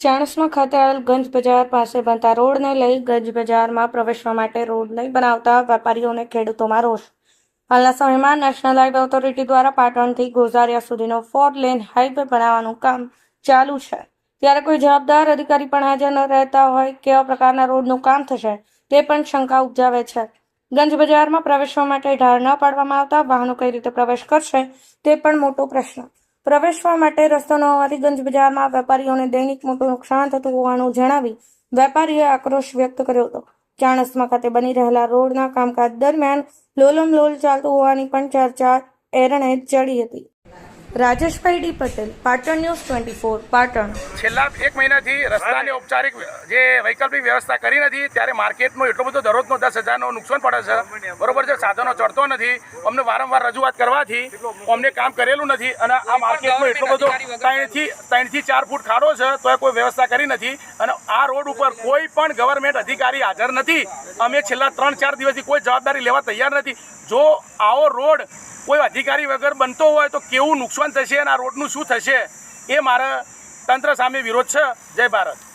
ચાણસ્મા ખાતે આવેલ ગંજ બજાર પાસે બનતા રોડને લઈ ગંજ બજારમાં પ્રવેશવા માટે રોડ નહીં બનાવતા વેપારીઓને ખેડૂતોમાં રોષ હાલના સમયમાં નેશનલ હાઈવે ઓથોરિટી દ્વારા પાટણથી ગોઝારિયા સુધીનો ફોર લેન હાઈવે બનાવવાનું કામ ચાલુ છે. ત્યારે કોઈ જવાબદાર અધિકારી પણ હાજર ન રહેતા હોય કેવા પ્રકારના રોડનું કામ થશે તે પણ શંકા ઉપજાવે છે. ગંજ બજારમાં પ્રવેશવા માટે ઢાળ ન પાડવામાં આવતા વાહનો કઈ રીતે પ્રવેશ કરશે તે પણ મોટો પ્રશ્ન. પ્રવેશવા માટે રસ્તો ન હોવાથી ગંજ બજારમાં વેપારીઓને દૈનિક મોટું નુકસાન થતું હોવાનું જણાવી વેપારીઓએ આક્રોશ વ્યક્ત કર્યો હતો. ચાણસ્મા ખાતે બની રહેલા રોડના કામકાજ દરમિયાન લોલમ લોલ ચાલતું હોવાની પણ ચર્ચા એરણે ચડી હતી. Rajeshbhai D Patel Patan news twenty four Patan. છેલ્લા એક મહિનાથી રસ્તાની ઔપચારિક જે વૈકલ્પિક વ્યવસ્થા કરી નથી ત્યારે માર્કેટનો એટલો બધો દરરોજનો દસ હજારનો નુકસાન પડે છે. બરોબર છે સાધનો ચડતો નથી અમને વારંવાર રજૂઆત કરવાથી અમને કામ કરેલું નથી અને આ માર્કેટનો એટલો બધો ત્રણથી ત્રણથી ચાર ફૂટ ખાડો છે તો કોઈ વ્યવસ્થા કરી નથી અને આ રોડ ઉપર કોઈ પણ ગવર્મેન્ટ અધિકારી હાજર નથી. અમે છેલ્લા ત્રણ ચાર દિવસથી કોઈ જવાબદારી લેવા તૈયાર નથી. જો આવો રોડ કોઈ અધિકારી વગર બનતો હોય તો કેવું નુકસાન થશે અને આ રોડનું શું થશે? એ મારા તંત્ર સામે વિરોધ છે. જય ભારત.